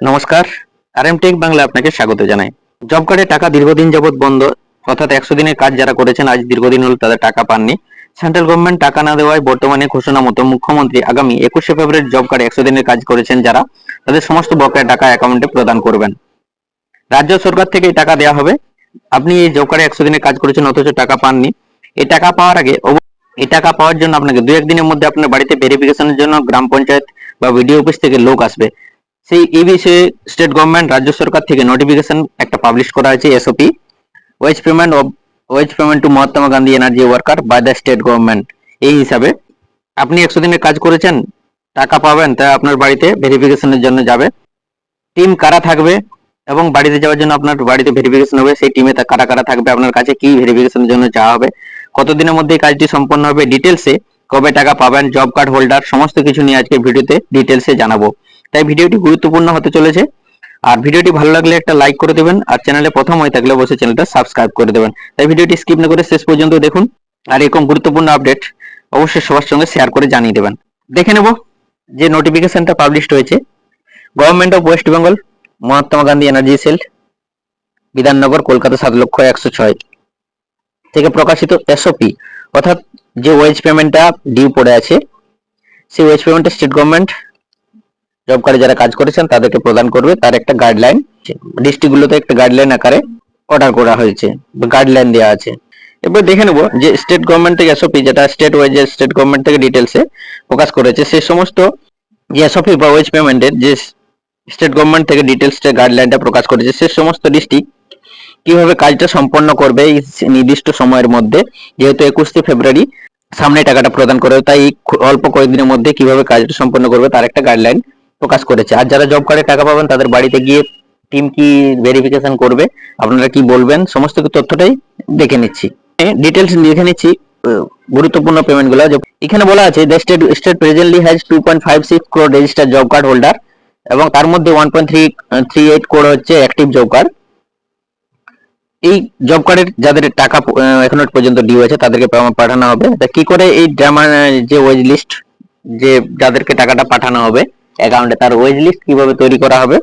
নমস্কার। আর M take Bangla আপনাকে স্বাগত জানাই। জব কার্ডে টাকা দীর্ঘদিন যাবত বন্ধ, অর্থাৎ একশো দিনের কাজ যারা করেছেন, আজ দীর্ঘদিন হল তাদের টাকা পাননি। সেন্ট্রাল গভর্নমেন্ট টাকা না দেওয়ায় বর্তমানে ঘোষণা মতো মুখ্যমন্ত্রী আগামী একুশে ফেব্রুয়ারি জব কার্ডে একশো দিনের কাজ করেছেন যারা, তাদের সমস্ত বকেয়া টাকা অ্যাকাউন্টে প্রদান করবেন। রাজ্য সরকার থেকে টাকা দেওয়া হবে। আপনি এই জব কার্ডে একশো দিনের কাজ করেছেন, অথচ টাকা পাননি। এই টাকা পাওয়ার আগে এই টাকা পাওয়ার জন্য আপনাকে দু একদিনের মধ্যে আপনার বাড়িতে ভেরিফিকেশনের জন্য গ্রাম পঞ্চায়েত বা বিডিও অফিস থেকে লোক আসবে। সেই এই বিষয়ে স্টেট গভর্নমেন্ট রাজ্য সরকার থেকে নোটিফিকেশন একটা পাবলিশ করা হয়েছে SOP wage payment wage payment to Mahatma Gandhi energy worker by the state government এই হিসাবে আপনি একশো দিনের কাজ করেছেন, টাকা পাবেন, তা আপনার বাড়িতে ভেরিফিকেশনের জন্য যাবে। টিম কারা থাকবে এবং বাড়িতে যাওয়ার জন্য আপনার বাড়িতে ভেরিফিকেশন হবে, সেই টিমে কারা কারা থাকবে, আপনার কাছে কি ভেরিফিকেশনের জন্য যাওয়া হবে, কতদিনের মধ্যে এই কাজটি সম্পন্ন হবে ডিটেলসে কবে টাকা পাবেন জব কার্ড হোল্ডার সমস্ত কিছু নিয়ে আজকে ভিডিওতে ডিটেলসে জানাব। তাই ভিডিওটি গুরুত্বপূর্ণ হতে চলেছে। আর ভিডিওটি ভালো লাগলে একটা লাইক করে দেবেন, আর চ্যানেলে প্রথম হয়ে থাকলে অবশ্যই চ্যানেলটা সাবস্ক্রাইব করে দেবেন। তাই ভিডিওটি স্কিপ না করে শেষ পর্যন্ত দেখুন, আর এরকম গুরুত্বপূর্ণ আপডেট অবশ্যই সবার সঙ্গে শেয়ার করে জানিয়ে দেবেন। দেখে নেব যে নোটিফিকেশনটা পাবলিশড হয়েছে। Government of West Bengal Mahatma Gandhi energy cell Bidhannagar, Kolkata সাত লক্ষ একশো ছয় থেকে প্রকাশিত এসওপি অর্থাৎ যে ওয়েজ পেমেন্টটা ডিউ পড়ে আছে, সেই ওয়েজ পেমেন্টটা স্টেট গভর্নমেন্ট জব কার্ডে যারা কাজ করেছেন, তাদেরকে প্রদান করবে। তার একটা গাইডলাইন ডিস্ট্রিক্টগুলোতে একটা গাইডলাইন আকারে অর্ডার করা হয়েছে গাইডলাইন দেওয়া আছে। এবার দেখে নেব যে স্টেট গভর্নমেন্ট থেকে এসওপি যেটা স্টেট ওয়েজ স্টেট গভর্নমেন্ট থেকে ডিটেলসে প্রকাশ করেছে সেই সমস্ত যে এসওপি বা ওয়েজ পেমেন্টের যে স্টেট গভর্নমেন্ট থেকে ডিটেলস গাইডলাইনটা প্রকাশ করেছে, সে সমস্ত ডিস্ট্রিক্ট কীভাবে কাজটা সম্পন্ন করবে এই নির্দিষ্ট সময়ের মধ্যে, যেহেতু একুশে ফেব্রুয়ারি সামনে টাকাটা প্রদান করবে তাই অল্প কয়েকদিনের মধ্যে কীভাবে কাজটা সম্পন্ন করবে, তার একটা গাইডলাইন প্রকাশ করেছে। আর যারা জব কার্ডে টাকা পাবেন, তাদের বাড়িতে গিয়ে টিম কি ভেরিফিকেশন করবে, আপনারা কি বলবেন, সমস্ত তথ্যটাই দেখে নিচ্ছি। ডিটেলস দেখে নিচ্ছি গুরুত্বপূর্ণ পেমেন্টগুলো এখানে বলা আছে the state state presently has two point five six crore register job card holder এবং তার মধ্যে one point three three eight crore হচ্ছে অ্যাক্টিভ জব কার্ড এই জব কার্ডের যাদের টাকা এখনও পর্যন্ত ডিউ আছে, তাদেরকে পাঠানো হবে। তা কি করে এই ড্রামা যে ওয়েজ লিস্ট যে যাদেরকে টাকাটা পাঠানো হবে অ্যাকাউন্টে তার ওয়েজ লিস্ট কীভাবে তৈরি করা হবে,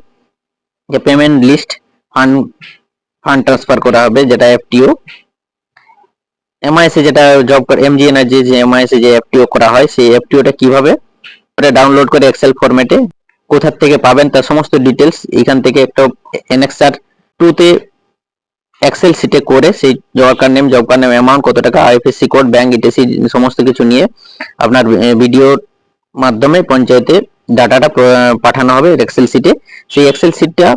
যে payment list fund fund transfer করা হবে, যেটা এফটিও এমআইএসে যেটা জব এমজি এনার্জি যে এমআইএসে যে এফটিও করা হয়, সেই এফটিওটা কীভাবে ডাউনলোড করে এক্সেল ফরম্যাটে কোথা থেকে পাবেন তার সমস্ত ডিটেলস এখান থেকে একটা এনএক্সআর টুতে এক্সেল শিটে করে সেই job card name job card name amount কত টাকা আইএফএসসি কোড ব্যাংক ইটিসি সমস্ত কিছু নিয়ে আপনার ভিডিওর মাধ্যমে পঞ্চায়েতে ডাটাটা পাঠানো হবে এক্সেল শিটে সেই এক্সেল শিটটা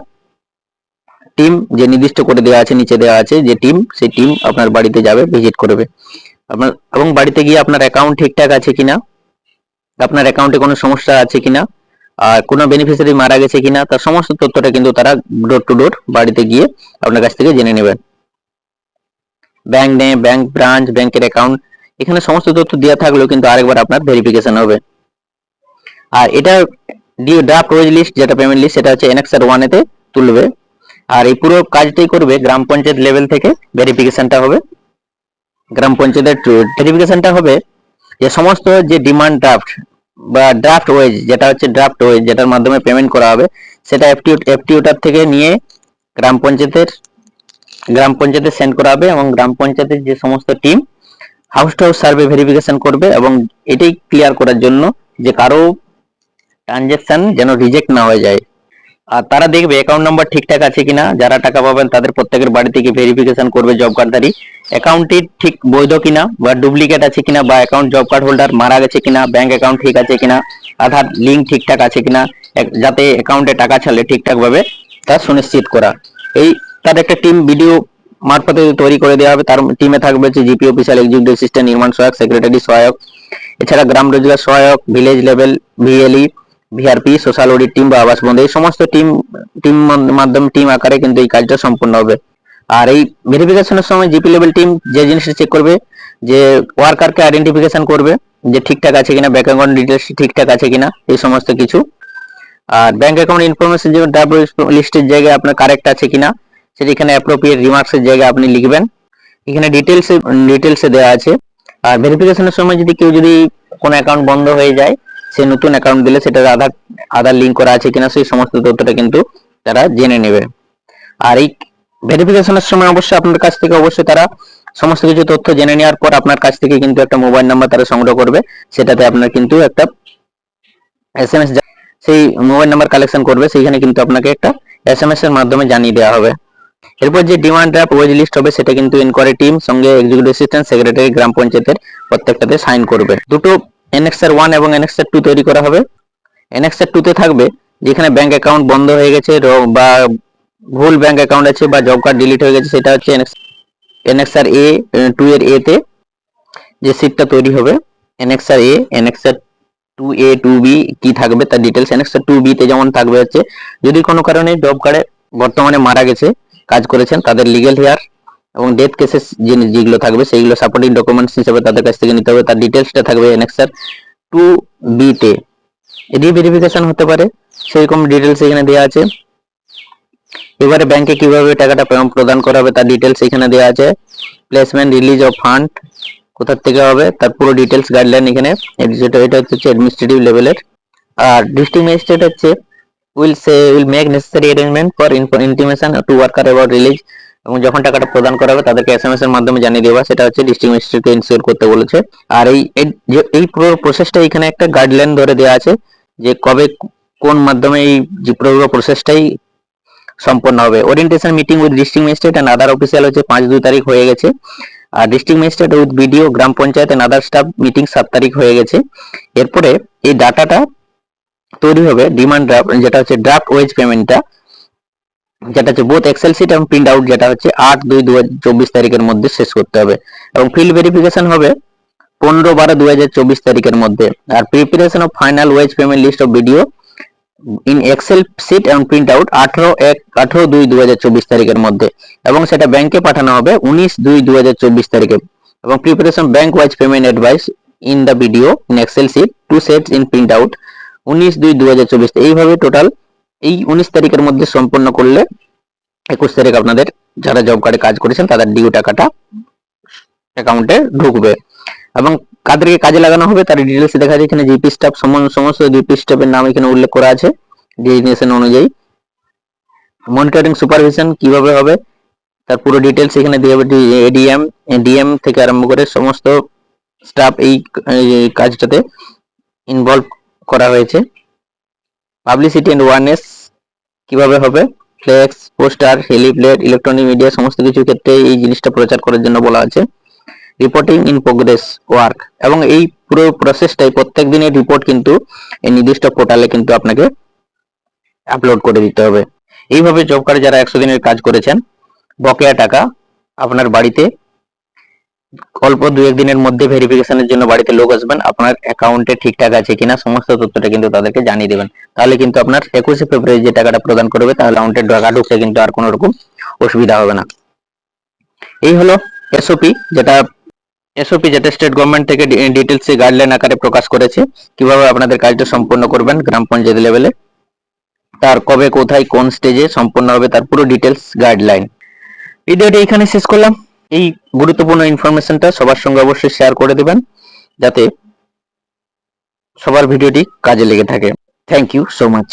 টিম যে নির্দিষ্ট করে দেওয়া আছে, নিচে দেওয়া আছে, যে টিম সেই টিম আপনার বাড়িতে যাবে ভিজিট করবে। আপনার, এবং বাড়িতে গিয়ে আপনার অ্যাকাউন্ট ঠিকঠাক আছে কিনা, আপনার অ্যাকাউন্টে কোনো সমস্যা আছে কিনা, আর কোনো বেনিফিশিয়ারি মারা গেছে কিনা তার সমস্ত তথ্যটা কিন্তু তারা ডোর টু ডোর বাড়িতে গিয়ে আপনার কাছ থেকে জেনে নেবেন। ব্যাংক নেম ব্যাংক ব্রাঞ্চ ব্যাংকের অ্যাকাউন্ট এখানে সমস্ত তথ্য দেওয়া থাকলেও কিন্তু আরেকবার আপনার ভেরিফিকেশন হবে। আর এটা ড্রাফট ওয়েজ লিস্ট যেটা পেমেন্ট লিস্ট সেটা হচ্ছে এনএক্সআর ওয়ান এতে তুলবে। আর এই পুরো কাজটাই করবে গ্রাম পঞ্চায়েত লেভেল থেকে ভেরিফিকেশনটা হবে। গ্রাম পঞ্চায়েতের ভেরিফিকেশনটা হবে যে সমস্ত যে ডিমান্ড ড্রাফট বা ড্রাফট ওয়েজ যেটা হচ্ছে ড্রাফট ওয়েজ যেটার মাধ্যমে পেমেন্ট করা হবে, সেটা এফটিও এফটিওটার থেকে নিয়ে গ্রাম পঞ্চায়েতের, গ্রাম পঞ্চায়েতে সেন্ড করা হবে এবং গ্রাম পঞ্চায়েতের যে সমস্ত team house to house survey verification করবে এবং এটাই ক্লিয়ার করার জন্য যে কারও ট্রানজেকশন যেন রিজেক্ট না হয়ে যায়। আর তারা দেখবে অ্যাকাউন্ট নাম্বার ঠিকঠাক আছে কিনা, যারা টাকা পাবেন তাদের প্রত্যেকের বাড়ি থেকে ভেরিফিকেশন করবে জব কার্ডধারী অ্যাকাউন্টটি ঠিক বৈধ কিনা বা ডুপ্লিকেট আছে কিনা বা অ্যাকাউন্ট জব কার্ড হোল্ডার মারা গেছে কিনা ব্যাংক অ্যাকাউন্ট ঠিক আছে কিনা, আধার লিঙ্ক ঠিকঠাক আছে কিনা যাতে অ্যাকাউন্টে টাকা ছাড়লে ঠিকঠাক ভাবে তা সুনিশ্চিত করা। এই তার একটা টিম ভিডিও মারফতে তৈরি করে দেওয়া হবে। তার টিমে থাকবে হচ্ছে জিপি অফিসার এক্সিকিউটিভ অ্যাসিস্ট্যান্ট নির্মাণ সহায়ক সেক্রেটারি সহায়ক, এছাড়া গ্রাম রোজগার সহায়ক village level VLE VRP social audit team বা আবাস বন্ধু, এই সমস্ত টিম টিম মাধ্যমে টিম আকারে কিন্তু এই কাজটা সম্পূর্ণ হবে। আর এই ভেরিফিকেশনের সময় জিপি লেভেল টিম যে জিনিসটা চেক করবে, যে ওয়ার্কারকে আইডেন্টিফিকেশন করবে, যে ঠিকঠাক আছে কিনা ব্যাংক অ্যাকাউন্ট ডিটেলস ঠিকঠাক আছে কিনা, এই সমস্ত কিছু। আর ব্যাংক অ্যাকাউন্ট ইনফরমেশন যে ডাব্লিউ লিস্টের জায়গায় আপনার কারেক্ট আছে কিনা, সেটা এখানে অ্যাপ্রোপ্রিয়েট রিমার্কসের জায়গায় আপনি লিখবেন। এখানে ডিটেলসে ডিটেলসে দেওয়া আছে। আর ভেরিফিকেশনের সময় যদি কেউ যদি কোনো অ্যাকাউন্ট বন্ধ হয়ে যায় সেই নতুন অ্যাকাউন্ট দিলে সেটার আধার আধার লিঙ্ক করা আছে কিনা সেই সমস্ত তথ্যটা কিন্তু তারা জেনে নেবে। আর এই ভেরিফিকেশনের সময় অবশ্যই আপনার কাছ থেকে অবশ্যই তারা সমস্ত কিছু তথ্য জেনে নেওয়ার পর আপনার কাছ থেকে কিন্তু একটা মোবাইল নাম্বার তারা সংগ্রহ করবে। সেটাতে আপনার কিন্তু একটা এস এম এস সেই মোবাইল নাম্বার কালেকশন করবে। সেইখানে কিন্তু আপনাকে একটা এস এম এস এর মাধ্যমে জানিয়ে দেওয়া হবে। এরপর যে ডিমান্ড ড্রাফট ওয়েজ লিস্ট হবে, সেটা কিন্তু ইনকোয়ারি টিম সঙ্গে এক্সিকিউটিভ অ্যাসিস্ট্যান্ট সেক্রেটারি গ্রাম পঞ্চায়েতের প্রত্যেকটাতে সাইন করবে। দুটো এনএক্সআর ওয়ান এবং এনএক্সআর টু তৈরি করা হবে। এনএক্সআর টু তে থাকবে যেখানে ব্যাংক অ্যাকাউন্ট বন্ধ হয়ে গেছে বা ভুল ব্যাংক অ্যাকাউন্ট আছে বা জব কার্ড ডিলিট হয়ে গেছে, সেটা হচ্ছে এনএক্সআর এ টু এর এ তে যে সিটটা তৈরি হবে NXR A NXR two A two B কি থাকবে তার ডিটেলস এনএক্সআর টু বি তে যেমন থাকবে হচ্ছে, যদি কোনো কারণে জব কার্ডে বর্তমানে মারা গেছে, কাজ করেছেন, তাদের লিগেল হেয়ার এবং ডেথ কেসেস যেগুলো থাকবে, সেইগুলো সাপোর্টিং ডকুমেন্টস হিসেবে তাদের কাছ থেকে নিতে হবে। তার ডিটেলসটা থাকবে এনএক্সআর টু বি তে রিভেরিফিকেশন হতে পারে। সেরকম ডিটেলস এখানে দেওয়া আছে। এবারে ব্যাংকে কীভাবে টাকাটা প্রদান করা হবে, তার ডিটেলস এখানে দেওয়া আছে। প্লেসমেন্ট রিলিজ অফ ফান্ড কোথা থেকে হবে, তার পুরো ডিটেলস গাইডলাইন এখানে এটা হচ্ছে অ্যাডমিনিস্ট্রেটিভ লেভেলের আর ডিস্ট্রিক্ট ম্যাজিস্ট্রেট হচ্ছে will say will make necessary arrangement for intimation to worker about release এবং যখন টাকাটা প্রদান করা হবে, তাদেরকে এসএমএস এর মাধ্যমে জানিয়ে দেওয়া সেটা হচ্ছে ডিস্ট্রিক্ট ম্যাজিস্ট্রেটকে ইনসিওর করতে বলেছে। আর এই, এই- পুরো প্রসেসটা এখানে একটা গাইডলাইন ধরে দেওয়া আছে যে কবে কোন মাধ্যমে এই পুরো প্রসেসটাই সম্পন্ন হবে। Orientation meeting with district magistrate and other official হচ্ছে পাঁচ দুই তারিখ হয়ে গেছে। আর district magistrate with BDO gram panchayat and other staff meeting সাত তারিখ হয়ে গেছে। এরপরে এই ডাটাটা তৈরি হবে ডিমান্ড ড্রাফট যেটা হচ্ছে ড্রাফট ওয়েজ পেমেন্টটা যেটা হচ্ছে বোথ এক্সেল সিট এবং প্রিন্ট আউট যেটা হচ্ছে আট দুই দু চব্বিশ তারিখের মধ্যে শেষ করতে হবে। এবং ফিল্ড ভেরিফিকেশন হবে পনেরো বারো দু তারিখের মধ্যে। আর preparation of final wage payment list of video in excel sheet এবং প্রিন্ট আউট আঠারো এক আঠারো দুই দু তারিখের মধ্যে। এবং সেটা ব্যাংকে পাঠানো হবে উনিশ দুই দু তারিখে। এবং preparation bank wise payment advice in the video in excel sheet two sets in print out উনিশ দুই দু এইভাবে টোটাল এই উনিশ তারিখের মধ্যে সম্পন্ন করলে একুশ তারিখ আপনাদের যারা জব কার্ডে কাজ করেছেন তাদের ডিউ টাকাটা অ্যাকাউন্টে ঢুকবে। এবং কাদেরকে কাজে লাগানো হবে তার ডিটেলস দেখা যায় এখানে জিপি স্টাফ সমস্ত জিপি স্টাফের নাম এখানে উল্লেখ করা আছে ডেজিগনেশন অনুযায়ী। মনিটরিং সুপারভিশন কীভাবে হবে, তার পুরো ডিটেলস এখানে দিয়ে হবে এডিএম ডিএম থেকে আরম্ভ করে সমস্ত স্টাফ এই কাজটাতে ইনভলভ করা হয়েছে। পাবলিসিটি এন্ড ওয়ারনেস কীভাবে হবে? ফ্লেক্স পোস্টার হেলিপ্লেট ইলেকট্রনিক মিডিয়া সমস্ত কিছু ক্ষেত্রে এই জিনিসটা প্রচার করার জন্য বলা আছে। রিপোর্টিং ইন প্রোগ্রেস ওয়ার্ক এবং এই পুরো প্রসেসটাই প্রত্যেক দিনের রিপোর্ট কিন্তু এই নির্দিষ্ট পোর্টালে কিন্তু আপনাকে আপলোড করে দিতে হবে। এইভাবে জব কার্ডে যারা একশো দিনের কাজ করেছেন, বকেয়া টাকা আপনার বাড়িতে অল্প দু এক দিনের মধ্যে ভেরিফিকেশনের জন্য বাড়িতে লোক আসবেন। আপনার অ্যাকাউন্টে ঠিকঠাক আছে কিনা, সমস্ত তথ্যটা কিন্তু তাদেরকে জানিয়ে দেবেন। তাহলে কিন্তু আপনার একুশে ফেব্রুয়ারি যে টাকাটা প্রদান করবে, তাহলে অ্যাকাউন্টে টাকা ঢুকতে কিন্তু আর কোনো রকম অসুবিধা হবে না। এই হলো এসওপি যেটা এসওপি যেটা স্টেট গভর্নমেন্ট থেকে ডিটেলস গাইডলাইন আকারে প্রকাশ করেছে। কীভাবে আপনাদের কাজটা সম্পন্ন করবেন গ্রাম পঞ্চায়েত লেভেলে তার কবে, কোথায়, কোন স্টেজে সম্পন্ন হবে তার পুরো ডিটেলস গাইডলাইন ভিডিওটি এখানে শেষ করলাম। এই গুরুত্বপূর্ণ ইনফরমেশনটা সবার সঙ্গে অবশ্যই শেয়ার করে দেবেন, যাতে সবার ভিডিওটি কাজে লেগে থাকে। Thank you so much